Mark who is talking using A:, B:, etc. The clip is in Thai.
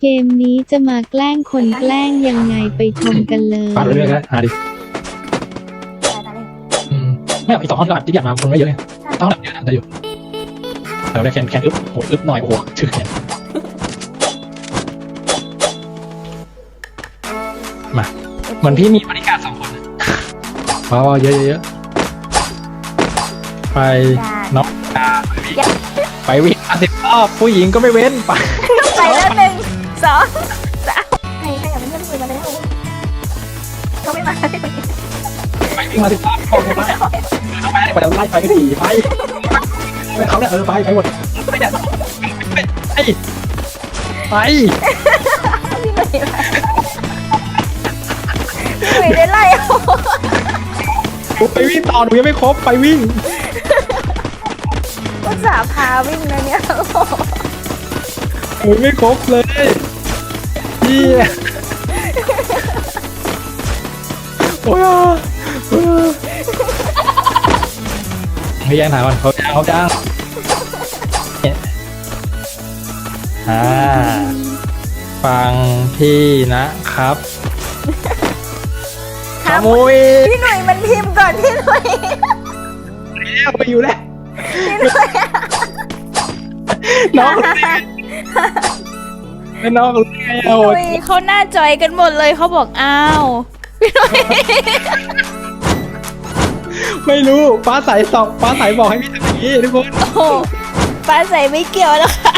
A: เกมนี้จะมาแกล้งคนแกล้งยังไงไปชมกันเลย
B: ปาดไปเรื่อยๆก็หาดิ
C: ตายตายเลย
B: อืมไม่เอาอีกสองท่อนก็อัดที่อยากมาคนไม่เยอะไงต้องแบบเยอะนะได้อยู่เราได้แคนแคนอึ๊บโหอึ๊บหน่อยโอ้โหชื่อเนี่ยมาเหมือนพี่มีบริการสองคนว้าวเยอะๆเยอะไปน้องตาไปวิ่งสิบรอบผู้หญิงก็ไม่เว้นไป
C: ไปแล้วหนึ่งส อใครใครอยากเป็นเพื่อนคุยมาแล้วเขาไม่มา
B: ไปวิ่งมาสิบรอบเข้าไปเข้าไปไปแล้วไล่ไปก็ดีไปไปเขาเนี่ยเออไปไปหมดไปเนี่ยไปไป
C: พี่หมยได้ไล่
B: ไปวิ่งต่อหนูยังไม่ครบไปวิ่ง
C: อุตส่าพาวิ่งนะเนี่ยโอ้โห
B: หนูไม่ครบเลย พี่โอ้ยโอ้ยไม่ยังถามก่อนเขาจ้างเขาจ้างเนี่ยอ่าฟังพี่นะครับข
C: ถาม
B: โมย
C: พี่หนุ่ยมันพิมพ์ก่อนพี่หนุ่ย
B: แล้วไปอยู่แล้ว
C: พี่หนุ่ย
B: น้อง เป็นน้องรู้ได้ไง
C: พี่
B: เอา
C: หนุ่ยเขาหน้าจอยกันหมดเลยเขาบอกอ้าวพี่หนุ่ย
B: ไม่รู้ฟ้าใสสอบฟ้าใสบอกให้พี่ทำอย่างนี้ทุกคน
C: โอ้โหปลาใสไม่เกี่ยวแล้วค่ะ